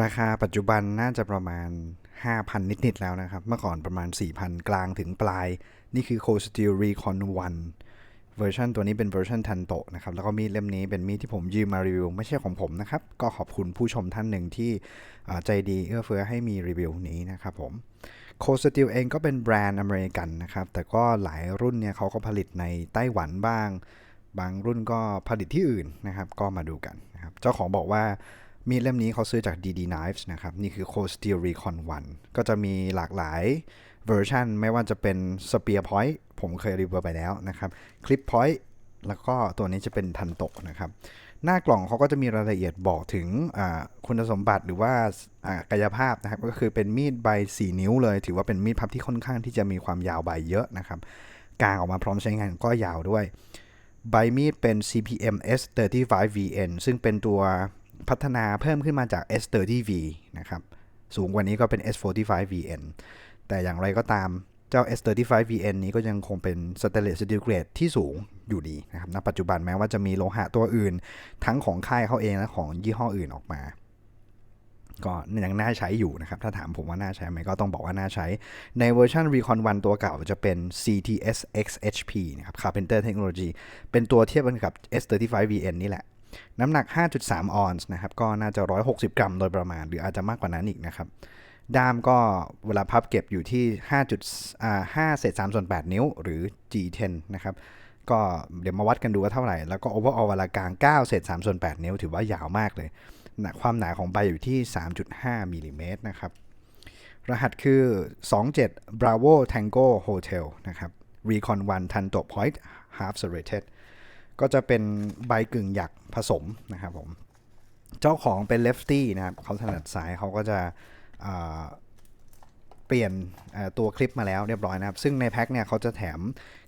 ราคาปัจจุบันน่าจะประมาณ 5,000 นิด ๆ แล้วนะครับ เมื่อก่อนประมาณ 4,000 กลางถึงปลาย นี่คือ Cold Steel Recon 1 เวอร์ชันตัวนี้เป็นเวอร์ชันทันโตะนะครับ แล้วก็มีดเล่มนี้เป็นมีดที่ผมยืมมารีวิว ไม่ใช่ของผมนะครับ ก็ขอบคุณผู้ชมท่านหนึ่งที่ใจดีเอื้อเฟื้อให้มีรีวิวนี้นะครับผมโคสติลเองก็เป็นแบรนด์อเมริกันนะครับ แต่ก็หลายรุ่นเนี่ยเขาก็ผลิตในไต้หวันบ้าง บางรุ่นก็ผลิตที่อื่นนะครับ ก็มาดูกันนะครับ เจ้าของบอกว่า มีดเล่มนี้เขาซื้อจาก DD Knives นะครับ นี่คือ Cold Steel Recon 1 ก็จะมีหลากหลายเวอร์ชันไม่ว่าจะเป็น Spear Point ผมเคยรีวิวไปแล้วนะครับ Clip Point แล้วก็ตัวนี้จะเป็นทันโตะนะครับ หน้ากล่องเขาก็จะมีรายละเอียดบอกถึงคุณสมบัติหรือว่าอ่ากายภาพนะครับ ก็คือเป็นมีดใบ 4 นิ้วเลย ถือว่าเป็นมีดพับที่ค่อนข้างที่จะมีความยาวใบเยอะนะครับกางออกมาพร้อมใช้งานก็ยาวด้วย ใบมีดเป็น CPM S35VN ซึ่งเป็นตัว พัฒนาเพิ่มขึ้นมาจาก S30V นะครับ สูงกว่านี้ก็เป็น S45VN แต่อย่างไรก็ตามเจ้า S35VN นี้ก็ยังคงเป็น Stainless Steel Grade ที่สูงอยู่ดีนะครับ ณ ปัจจุบันแม้ว่าจะมีโลหะตัวอื่น ทั้งของค่ายเขาเองและของยี่ห้ออื่นออกมา ก็ยังน่าใช้อยู่นะครับ ถ้าถามผมว่าน่าใช้ไหมก็ต้องบอกว่าน่าใช้ ในเวอร์ชัน Recon 1 ตัวเก่าจะเป็น CTS XHP นะครับ Carpenter Technology เป็นตัวเทียบกันกับ S35VN นี่แหละ น้ำหนัก 5.3 ออนซ์นะครับ ก็น่าจะ 160 กรัมโดยประมาณ หรืออาจจะมากกว่านั้นอีกนะครับ ด้ามก็เวลาพับเก็บอยู่ที่5จุดอ่า5เศษ3ส่วน 8 นิ้วหรือ G10 นะครับ ก็เดี๋ยวมาวัดกันดูว่าเท่าไหร่ แล้วก็ overall เวลากลาง 9 เศษ3ส่วน 8 นิ้วถือว่ายาวมากเลยหนาความหนาของใบอยู่ที่ 3.5มิลลิเมตรนะครับ รหัสคือ 27 Bravo Tango Hotel นะครับ Recon 1 Tanto Point Half Serrated ก็จะเป็นใบกึ่งหยักผสมนะครับผม เจ้าของเป็นเลฟตี้นะครับเขาถนัดซ้ายเขาก็จะเปลี่ยนตัวคลิปมาแล้วเรียบร้อยนะครับ ซึ่งในแพ็คเนี่ยเขาจะแถม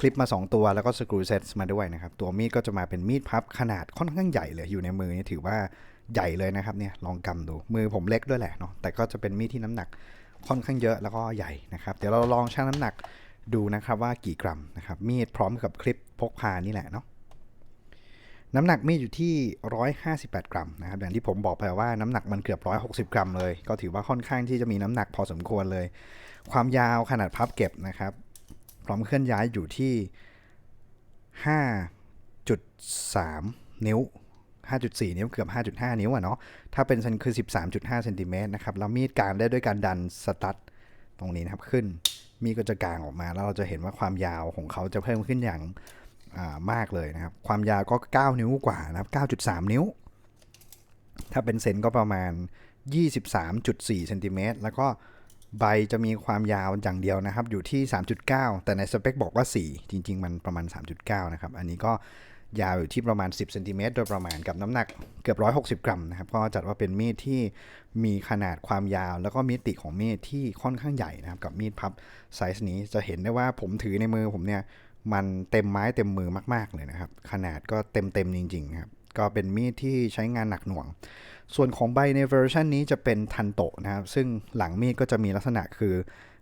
คลิปมา 2 ตัวแล้วก็สกรูเซตมาด้วยนะครับ ตัวมีดก็จะมาเป็นมีดพับขนาดค่อนข้างใหญ่เลยอยู่ในมือนี่ถือว่าใหญ่เลยนะครับเนี่ยลองกำดูมือผมเล็กด้วยแหละเนาะแต่ก็จะเป็นมีดที่น้ำหนักค่อนข้างเยอะแล้วก็ใหญ่นะครับ เดี๋ยวเราลองชั่งน้ำหนักดูนะครับว่ากี่กรัมนะครับมีดพร้อมกับคลิปพกพานี่แหละเนาะ น้ำหนักมีดอยู่ที่ 158 กรัมนะครับอย่างที่ผมบอกไปว่าน้ำหนักมันเกือบ 160 กรัมเลย ก็ถือว่าค่อนข้างที่จะมีน้ำหนักพอสมควรเลย ความยาวขนาดพับเก็บนะครับ พร้อมเคลื่อนย้ายอยู่ที่ 5.3 นิ้ว 5.4 นิ้วเกือบ 5.5 นิ้วอะเนาะถ้าเป็นเซนคือ 13.5เซนติเมตรนะครับแล้วมีดกางได้ด้วยการดันสตัดตรงนี้นะครับขึ้น มีดก็จะกางออกมาแล้วเราจะเห็นว่าความยาวของเขาจะเพิ่มขึ้นอย่าง มากเลยนะครับ ความยาวก็ 9 นิ้วกว่านะครับ 9.3 นิ้ว ถ้าเป็นเซนก็ประมาณ 23.4เซนติเมตรแล้วก็ใบจะมีความยาวอย่างเดียวนะครับ อยู่ที่ 3.9 แต่ในสเปคบอกว่า 4 จริง ๆ มันประมาณ 3.9 นะครับ อันนี้ก็ยาวอยู่ที่ประมาณ 10เซนติเมตรโดยประมาณกับน้ำหนักเกือบ 160 กรัมนะครับ ก็จัดว่าเป็นมีดที่มีขนาดความยาว แล้วก็มิติของมีดที่ค่อนข้างใหญ่นะครับ กับมีดพับไซส์นี้จะเห็นได้ว่าผมถือในมือผมเนี่ย มันเต็มไม้เต็มมือมาก ๆ เลยนะครับ ขนาดก็เต็มเต็มจริง ๆ ครับ ก็เป็นมีดที่ใช้งานหนักหน่วง ส่วนของใบในเวอร์ชันนี้จะเป็นทันโตะนะครับ ซึ่งหลังมีดก็จะมีลักษณะคือ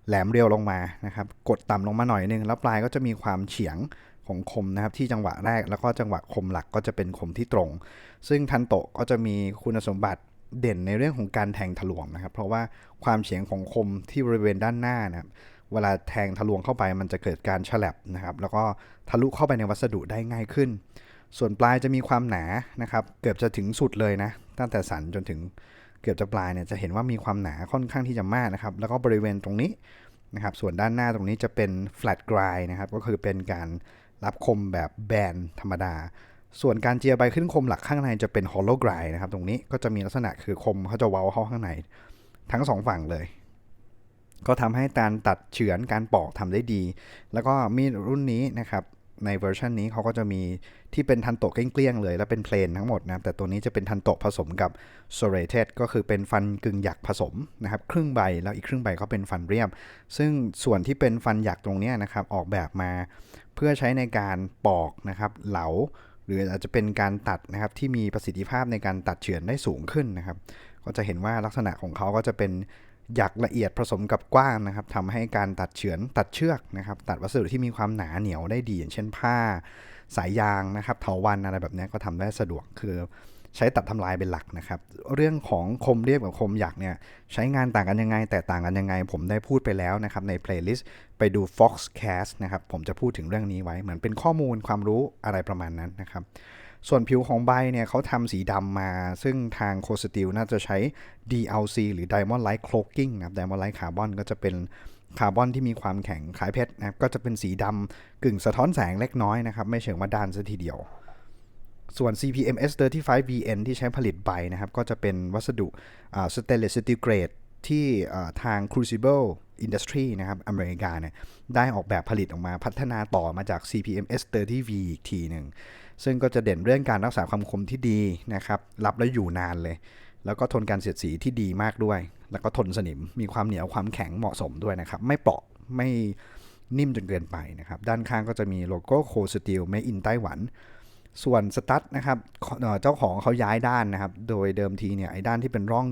แหลมเรียวลงมานะครับ กดต่ำลงมาหน่อยนึง แล้วปลายก็จะมีความเฉียงของคมนะครับที่จังหวะแรกแล้วก็จังหวะคมหลักก็จะเป็นคมที่ตรง ซึ่งทันโตะก็จะมีคุณสมบัติเด่นในเรื่องของการแทงทะลวงนะครับ เพราะว่าความเฉียงของคมที่บริเวณด้านหน้านะครับ เวลาแทงทะลวงเข้าไปมันจะเกิดการฉลับนะครับ แล้วก็ทะลุเข้าไปในวัสดุได้ง่ายขึ้น ส่วนปลายจะมีความหนานะครับ เกือบจะถึงสุดเลยนะ ตั้งแต่สันจนถึงเกือบจะปลายเนี่ยจะเห็นว่ามีความหนาค่อนข้างที่จะมากนะครับ แล้วก็บริเวณตรงนี้นะครับ ส่วนด้านหน้าตรงนี้จะเป็น flat grind นะครับ ก็คือเป็นการรับคมแบบแบนธรรมดา ส่วนการเจียใบขึ้นคมหลักข้างในจะเป็น hollow grind นะครับ ตรงนี้ก็จะมีลักษณะคือคมเขาจะเว้าเข้าข้างในทั้งสองฝั่งเลย ก็ทำให้การตัดเฉือนการปอกทำได้ดี แล้วก็มีดรุ่นนี้นะครับในเวอร์ชันนี้เขาก็จะมีที่เป็นทันโตะเกลี้ยงๆเลย แล้วเป็นเพลนทั้งหมดนะครับแต่ตัวนี้จะเป็นทันโตะผสมกับ serrated ก็คือเป็นฟันกึ่งหยักผสมนะครับครึ่งใบแล้วอีกครึ่งใบก็เป็นฟันเรียบ ซึ่งส่วนที่เป็นฟันหยักตรงนี้นะครับออกแบบมา เพื่อใช้ในการปอกนะครับเหลา หรืออาจจะเป็นการตัดนะครับที่มีประสิทธิภาพในการตัดเฉือนได้สูงขึ้นนะครับ ก็จะเห็นว่าลักษณะของเขาก็จะเป็น หยักละเอียดผสมกับกว้างนะครับทำให้การตัดเฉือนตัดเชือกนะครับ ตัดวัสดุที่มีความหนาเหนียวได้ดี อย่างเช่นผ้า สายยางนะครับเถาวัลย์อะไรแบบนี้ก็ทำได้สะดวกคือใช้ตัดทำลายเป็นหลักนะครับ เรื่องของคมเรียบกับคมหยักเนี่ยใช้งานต่างกันยังไง แตกต่างกันยังไง ผมได้พูดไปแล้วนะครับใน playlist ไปดู Foxcast นะครับผมจะพูดถึงเรื่องนี้ไว้เหมือนเป็นข้อมูลความรู้อะไรประมาณนั้นนะครับ ส่วนผิวของใบเนี่ยเขาทำสีดำมา ซึ่งทางโคสติลน่าจะใช้ DLC หรือ Diamond Light Cloaking นะครับ Diamond Light Carbon ก็จะเป็นคาร์บอนที่มีความแข็งคล้ายเพชรนะครับก็จะเป็นสีดำกึ่งสะท้อนแสงเล็กน้อยนะครับ ไม่เชิงว่าด้านซะทีเดียว ส่วน CPMS 35 VN ที่ใช้ผลิตใบนะครับ ก็จะเป็นวัสดุอ่า stainless steel grade ที่ทาง Crucible Industry นะครับอเมริกาเนี่ยได้ออกแบบผลิตออกมาพัฒนาต่อมาจาก CPMS 30V อีกทีหนึ่ง ซึ่งก็จะเด่นเรื่องการรักษาความคมที่ดีนะครับรับแล้วอยู่นานเลย แล้วก็ทนการเสียดสีที่ดีมากด้วย แล้วก็ทนสนิมมีความเหนียวความแข็งเหมาะสมด้วยนะครับ ไม่เปราะไม่นิ่มจนเกินไปนะครับ ด้านข้างก็จะมีโลโก้โคสตีล Made in ไต้หวัน ส่วนสตั๊ดนะครับเจ้าของเขาย้ายด้านนะครับ โดยเดิมทีเนี่ยไอ้ด้านที่เป็นร่อง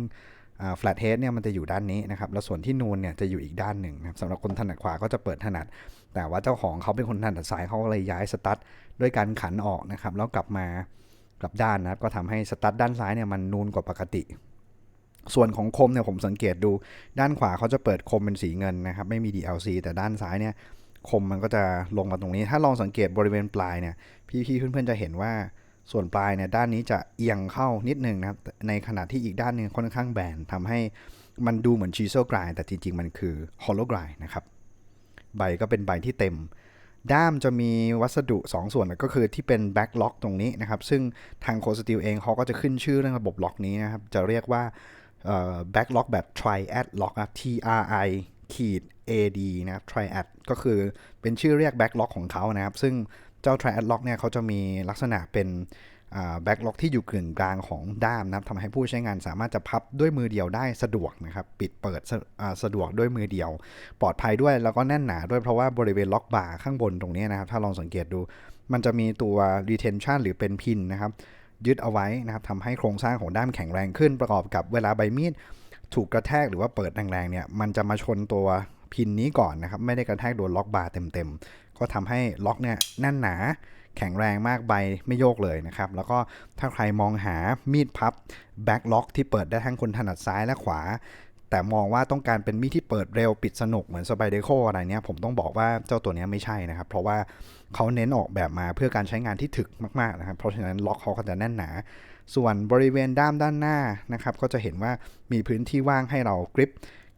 แฟลตเฮดเนี่ยมันจะอยู่ด้านนี้นะครับ แล้วส่วนที่นูนเนี่ยจะอยู่อีกด้านหนึ่งนะครับสำหรับคนถนัดขวาก็จะเปิดถนัด แต่ว่าเจ้าของเขาเป็นคนถนัดซ้ายเขาเลยย้ายสตั๊ดด้วยการขันออกนะครับ แล้วกลับมากลับด้านนะครับ ก็ทำให้สตั๊ดด้านซ้ายเนี่ยมันนูนกว่าปกติ ส่วนของคมเนี่ยผมสังเกตดู ด้านขวาเขาจะเปิดคมเป็นสีเงินนะครับ ไม่มี DLC แต่ด้านซ้ายเนี่ยคมมันก็จะลงมาตรงนี้ ถ้าลองสังเกตบริเวณปลายเนี่ย พี่ๆเพื่อนๆจะเห็นว่า ส่วนปลายเนี่ยด้านนี้จะเอียงเข้านิดหนึ่งนะครับ ในขณะที่อีกด้านหนึงค่อนข้างแบนทำให้มันดูเหมือนชีโซกรายแต่จริงๆ มันคือฮอลโลกรายนะครับ ใบก็เป็นใบที่เต็ม ด้ามจะมีวัสดุ 2 ส่วนก็คือที่เป็นแบ็กล็อกตรงนี้นะครับ ซึ่งทางโคสติลเองเขาก็จะขึ้นชื่อเรื่องระบบล็อกนี้นะครับ จะเรียกว่าแบ็กล็อกแบบ triad lock นะ T R I ขีด A D นะครับ triad ก็คือเป็นชื่อเรียกแบ็กล็อกของเขานะครับ ซึ่ง เจ้า triad lock เนี่ยเขาจะมีลักษณะเป็นแบ็กล็อกที่อยู่กึ่งกลางของด้ามนะครับทำให้ผู้ใช้งานสามารถจะพับด้วยมือเดียวได้สะดวกนะครับ ปิดเปิดสะสะดวกด้วยมือเดียว ปลอดภัยด้วยแล้วก็แน่นหนาด้วยเพราะว่าบริเวณล็อกบาร์ข้างบนตรงนี้นะครับ ถ้าลองสังเกตดู มันจะมีตัว retention หรือเป็นพินนะครับ ยึดเอาไว้นะครับทำให้โครงสร้างของด้ามแข็งแรงขึ้นประกอบกับเวลาใบมีดถูกกระแทกหรือว่าเปิดแรงๆเนี่ยมันจะมาชนตัวพินนี้ก่อนนะครับ ไม่ได้กระแทกโดนล็อกบาร์เต็ม ก็ทำให้ล็อกเนี่ยแน่นหนาแข็งแรงมากใบไม่โยกเลยนะครับ แล้วก็ถ้าใครมองหามีดพับแบ็กล็อกที่เปิดได้ทั้งคนถนัดซ้ายและขวา แต่มองว่าต้องการเป็นมีดที่เปิดเร็วปิดสนุกเหมือนสไปเดโคอะไรเนี้ยผมต้องบอกว่าเจ้าตัวเนี้ยไม่ใช่นะครับ เพราะว่าเขาเน้นออกแบบมาเพื่อการใช้งานที่ถึกมากๆนะครับ เพราะฉะนั้นล็อกเขาก็จะแน่นหนาส่วนบริเวณด้ามด้านหน้านะครับ ก็จะเห็นว่ามีพื้นที่ว่างให้เรากริป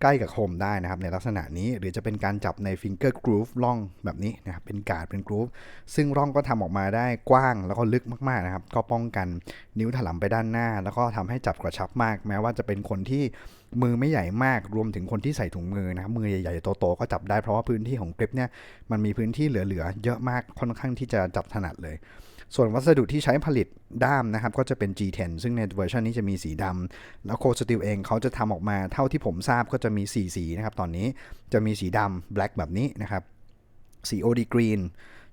ใกล้กับโคมได้นะครับในลักษณะนี้หรือจะเป็นการจับใน finger groove ร่องแบบนี้นะครับเป็นการ์ดเป็น groove ซึ่งร่องก็ทำออกมาได้กว้างแล้วก็ลึกมากๆนะครับก็ป้องกันนิ้วถลำไปด้านหน้า แล้วก็ทำให้จับกระชับมาก แม้ว่าจะเป็นคนที่มือไม่ใหญ่มากรวมถึงคนที่ใส่ถุงมือนะครับมือใหญ่ๆโตๆก็จับได้เพราะว่าพื้นที่ของกริปเนี่ยมันมีพื้นที่เหลือๆเยอะมากค่อนข้างที่จะจับถนัดเลย ส่วนวัสดุที่ใช้ผลิตด้ามนะครับ ก็จะเป็น G10 ซึ่งในเวอร์ชันนี้จะมีสีดำแล้วโคสติลเองเขาจะทำออกมาเท่าที่ผมทราบก็จะมี 4 สีนะครับ ตอนนี้จะมีสีดำ black แบบนี้นะครับ สี OD green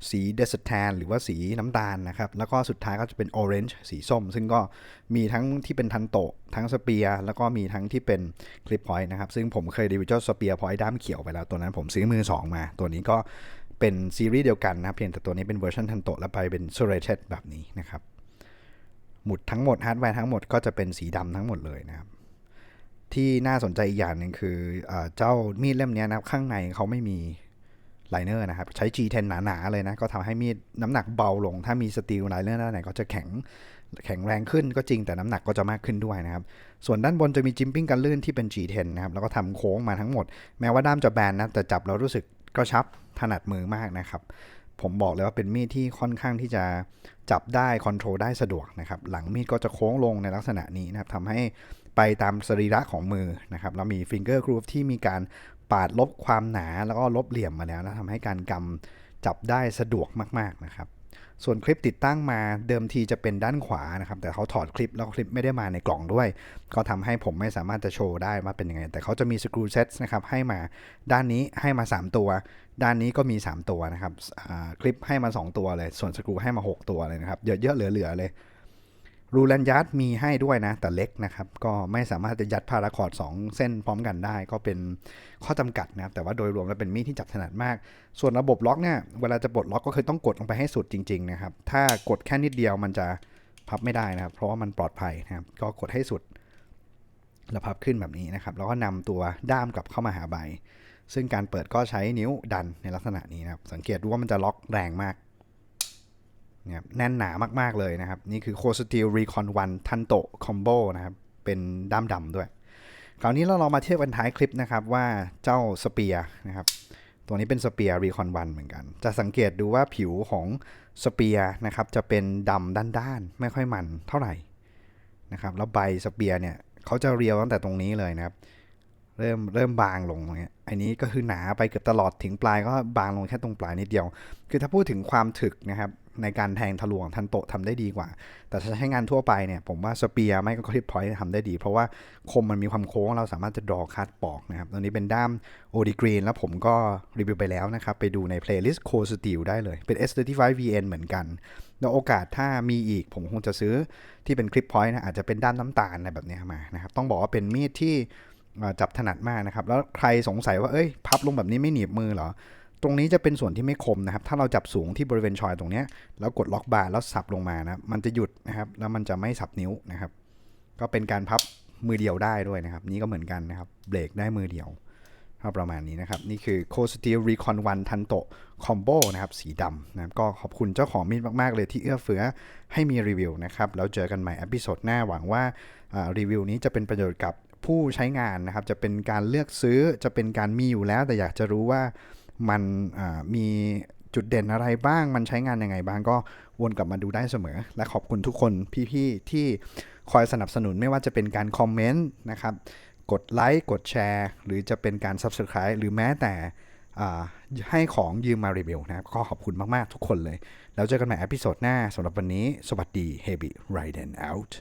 สี desert tan หรือว่าสีน้ำตาลนะครับ แล้วก็สุดท้ายก็จะเป็น orange สีส้ม ซึ่งก็มีทั้งที่เป็นทันโตะทั้งสเปียร์แล้วก็มีทั้งที่เป็นคลิปพอยต์นะครับ ซึ่งผมเคยรีวิวเจ้าสเปียร์พอยต์ด้ามเขียวไปแล้ว ตัวนั้นผมซื้อมือ 2 มา ตัวนี้ก็ เป็นซีรีส์เดียวกันนะครับเพียงแต่ตัวนี้เป็นเวอร์ชันทันโตะและไปเป็น s u r a t e d แบบนี้นะครับ หมุดทั้งหมดฮาร์ดแวร์ทั้งหมดก็จะเป็นสีดำทั้งหมดเลยนะครับ ที่น่าสนใจอีกอย่างหนึ่งคือเอเจ้ามีดเล่มนี้นะครับข้างในเขาไม่มีไลเนอร์นะครับ ใช้ G10 หนาๆเลยนะ ก็ทำให้มีดน้ำหนักเบาลง ถ้ามีสตีลไลเนอร์ด้านไหนก็จะแข็งแข็งแรงขึ้นก็จริงแต่น้ำหนักก็จะมากขึ้นด้วยนะครับ ส่วนด้านบนจะมีจิมปิ้งกันลื่นที่เป็น G10 นะครับ แล้วก็ทำโค้งมาทั้งหมด แม้ว่าด้ามจะแบนนะ แต่จับแล้วรู้สึก กระชับถนัดมือมากนะครับ ผมบอกเลยว่าเป็นมีดที่ค่อนข้างที่จะจับได้คอนโทรลได้สะดวกนะครับ หลังมีดก็จะโค้งลงในลักษณะนี้นะครับทำให้ไปตามสรีระของมือนะครับแล้วมีฟิงเกอร์กรูฟที่มีการปาดลบความหนาแล้วก็ลบเหลี่ยมมาแล้วนะทำให้การกำจับได้สะดวกมาก ๆนะครับ ส่วนคลิปติดตั้งมาเดิมทีจะเป็นด้านขวานะครับ แต่เขาถอดคลิปแล้วคลิปไม่ได้มาในกล่องด้วย ก็ทำให้ผมไม่สามารถจะโชว์ได้ว่าเป็นยังไง แต่เขาจะมีสกรูเซตนะครับให้มาด้านนี้ให้มา 3 ตัว ด้านนี้ก็มี 3 ตัวนะครับคลิปให้มา 2 ตัวเลย ส่วนสกรูให้มา 6 ตัวเลยนะครับเยอะๆเหลือๆเลย รูแลนยัดมีให้ด้วยนะ แต่เล็กนะครับ ก็ไม่สามารถจะยัดพาราคอร์ด2เส้นพร้อมกันได้ ก็เป็นข้อจำกัดนะครับ แต่ว่าโดยรวมแล้วเป็นมีดที่จับถนัดมาก ส่วนระบบล็อกเนี่ยเวลาจะปลดล็อกก็คือต้องกดลงไปให้สุดจริง ๆ นะครับ ถ้ากดแค่นิดเดียวมันจะพับไม่ได้นะครับ เพราะว่ามันปลอดภัยนะครับ ก็กดให้สุดแล้วพับขึ้นแบบนี้นะครับ แล้วก็นำตัวด้ามกลับเข้ามาหาใบ ซึ่งการเปิดก็ใช้นิ้วดันในลักษณะนี้นะครับ สังเกตดูว่ามันจะล็อกแรงมาก นี่ยแน่นหนามากๆเลยนะครับ นี่คือ c o Steel Recon 1 Tanto Combo นะครับ เป็นด้ามดำด้วย คราวนี้เราลองมาเทียบกันท้ายคลิปนะครับว่าเจ้าสเปียนะครับ ตัวนี้เป็นสเปียร์ Recon 1เหมือนกัน จะสังเกตดูว่าผิวของสเปียนะครับจะเป็นดำด้านๆ ไม่ค่อยมันเท่าไหร่นะครับแล้วใบสเปียเนี่ยเขาจะเรียวตั้งแต่ตรงนี้เลยนะครับ เริ่มเริ่มบางลงตรงเนี้ยอันนี้ก็คือหนาไปเกือบตลอดถึงปลายก็บางลงแค่ตรงปลายนิดเดียว คือถ้าพูดถึงความถึกนะครับในการแทงทะลวงทันโตะทำได้ดีกว่า แต่ถ้าใช้งานทั่วไปเนี่ยผมว่าสเปียร์ไม่ก็คลิปพอยต์ทำได้ดี เพราะว่าคมมันมีความโค้งเราสามารถจะดรอคัดปอกนะครับตัวนี้เป็นด้ามโอดีกรีนแล้วผมก็รีวิวไปแล้วนะครับ ไปดูใน playlist c o Steel ได้เลย เป็น S35VN เหมือนกันแล้วโอกาสถ้ามีอีกผมคงจะซื้อที่เป็นคลิปพอยต์นะอาจจะเป็นด้ามน้ำตาลอะไรแบบนี้มานะครับต้องบอกว่าเป็นมีดที่ จับถนัดมากนะครับ แล้วใครสงสัยว่าเอ้ยพับลงแบบนี้ไม่หนีบมือเหรอ ตรงนี้จะเป็นส่วนที่ไม่คมนะครับ ถ้าเราจับสูงที่บริเวณชอยตรงเนี้ยแล้วกดล็อกบาร์แล้วสับลงมานะมันจะหยุดนะครับ แล้วมันจะไม่สับนิ้วนะครับ ก็เป็นการพับมือเดียวได้ด้วยนะครับ นี่ก็เหมือนกันนะครับเบรกได้มือเดียวก็ประมาณนี้นะครับ นี่คือ c o Steel Recon 1 Tanto Combo นะครับ สีดำนะครับ ก็ขอบคุณเจ้าของมีดมาก ๆ เลยที่เอื้อเฟื้อให้มีรีวิวนะครับ แล้วเจอกันใหม่อพิโซดหน้าหวังว่ารีวิวนี้จะเป็นประโยชน์กับ ผู้ใช้งานนะครับ จะเป็นการเลือกซื้อจะเป็นการมีอยู่แล้ว แต่อยากจะรู้ว่ามันมีจุดเด่นอะไรบ้าง มันใช้งานยังไงบ้างก็วนกลับมาดูได้เสมอ และขอบคุณทุกคนพี่ๆที่คอยสนับสนุนไม่ว่าจะเป็นการคอมเมนต์นะครับ กดไลค์กดแชร์ หรือจะเป็นการ Subscribe หรือแม้แต่ให้ของยืมมารีวิวนะครับ ก็ขอบคุณมาก ๆ ทุกคนเลย แล้วเจอกันใหม่อพิโซดหน้าสำหรับวันนี้ สวัสดี Heavy r i d e n Out